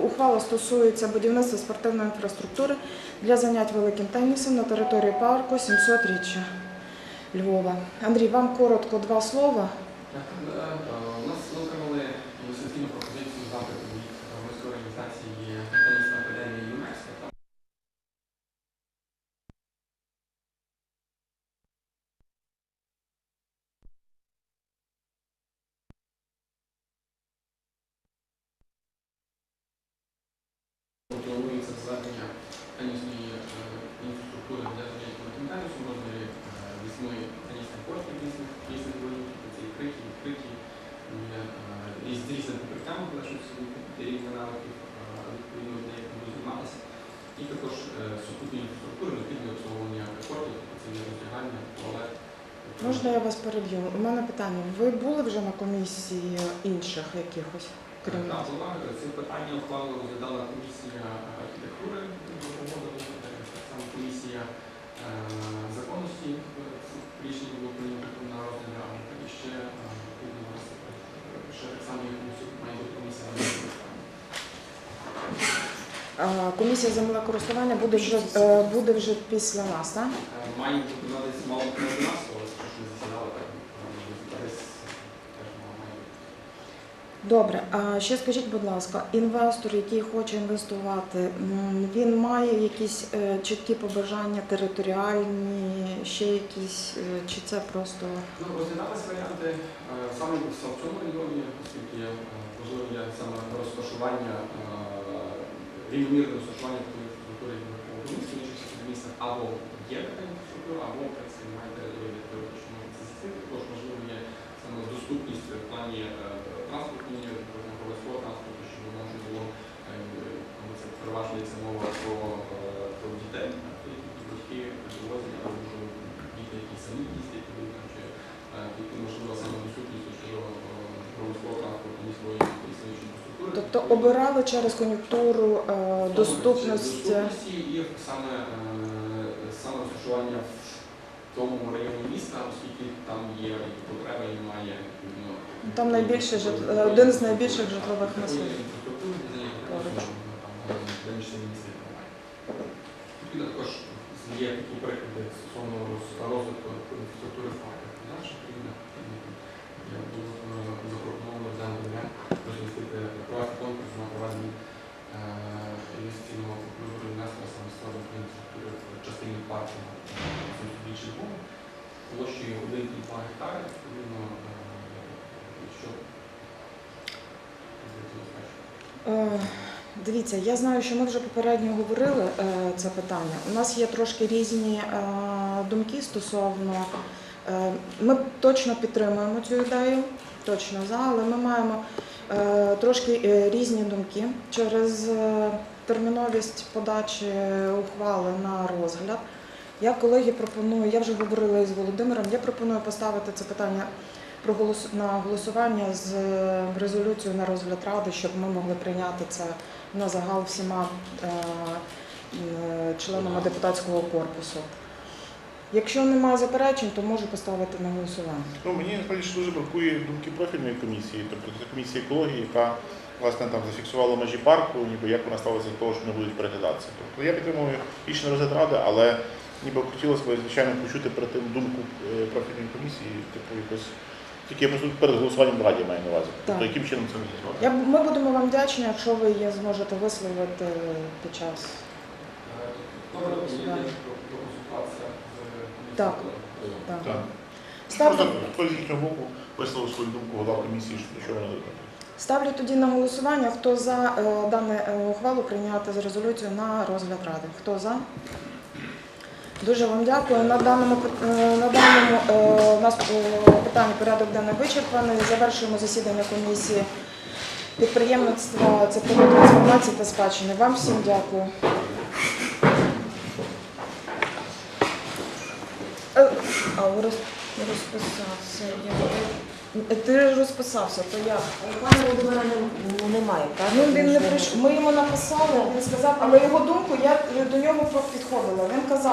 ухвала стосується будівництва спортивної інфраструктури для занять великим тенісом на території парку 700 річчя Львова. Андрій, вам коротко два слова. Так, е, е, У нас ми отримали інвестиційну пропозицію запиту від громадської організації Тенісна академія ЮНЕСКО. Там Планується зведення тенісної е, інфраструктури для великим тенісом, розмірі е, тенісних кортів різних різних видів, це відкриті, відкриті, е, з різним покриттям, залежно від рівня навиків, відповідно де як будуть займатися. І також супутні інфраструктури, необхідне обслуговування кортів, тобто це є роздягальня, туалет. Тобто, Можна я вас переб'ю? У мене питання. Ви були вже на комісії інших якихось, Так, була це питання ухвалу розглядала комісія архітектури, погодили, так само комісія е, законності, рішення було прийнято на розгляд, а і ще е, нас, ще так само є комісія, має бути комісія на Комісія землекористування буде вже е, буде вже після нас, так? Має бути десь мало бути на 11, але що засідали, так е, десь теж мало має бути. Добре, а ще скажіть, будь ласка, інвестор, який хоче інвестувати, він має якісь е, чіткі побажання територіальні, ще якісь, е, чи це просто Ну, розглядались варіанти е, саме в цьому регіоні, оскільки важливо є саме розташування, рівномірне розташування такої інфраструктури як в містах, або є така інфраструктура, або немає території, де можна це. Також важливо є доступність в плані е, транспортної, громадського транспорту, щоб воно вже було, е, це переважно йдеться мова про, е, про дітей, які батьки довозять, або можливо діти, які самі їздять, чи е, які можливо саме доступність е, громадського транспорту міської існуючої інфраструктури. тобто обирали через кон'юнктуру е, Саме доступності. і саме, е, саме розташування в тому районі міста, оскільки там є і потреба і немає. Там найбільше жит- е, один з найбільших житлових масивів. Поруч. Відповідно, також є такі приклади стосовно роз- розвитку інфраструктури наших країнах. Було е, запропоновано в даний варіант розмістити провести конкурс на проведення е, інвестиційного вибору інвестора саме створення інфраструктури в частині парку більше площею 1,2 гектари, відповідно, Дивіться, я знаю, що ми вже попередньо говорили е, це питання. У нас є трошки різні е, думки стосовно. е, Ми точно підтримуємо цю ідею, точно за, але ми маємо е, трошки е, різні думки через е, терміновість подачі ухвали на розгляд. Я колеги пропоную, я вже говорила із Володимиром, я пропоную поставити це питання на голосування з е, резолюцією на розгляд ради, щоб ми могли прийняти це на загал всіма е, членами депутатського корпусу. Якщо немає заперечень, то можу поставити на голосування. Ну, мені насправді дуже бракує думки профільної комісії, тобто це комісія екології, яка власне там зафіксувала межі парку, ніби як вона ставиться до того, що не будуть переглядатися. Тобто я підтримую рішення розгляд ради, але ніби хотілося б, звичайно, почути перед тим думку е, профільної комісії, типу якось. Тільки просто перед голосуванням в раді маю на увазі. Тобто Так. яким чином це зробити? Я, ми будемо вам вдячні, якщо ви її зможете висловити під час. Добре, є проконсультація з Так. Так. Так. Ставлю, з їхнього боку висловив свою думку голова комісії, що- вона робить. ставлю тоді на голосування, хто за е, дане е, ухвалу прийняти з резолюцією на розгляд ради. Хто за? Дуже вам дякую. На даному е, на даному е, нас е, питання порядок денний вичерпаний. Завершуємо засідання комісії підприємництва цифрової трансформації та спадщини. Вам всім дякую. Е, А розписався. Ти розписався, то як? Пана Володимира не- немає, так? Ну він не прийшов. Ми йому написали, він сказав, але його думку я до нього підходила. Він казав,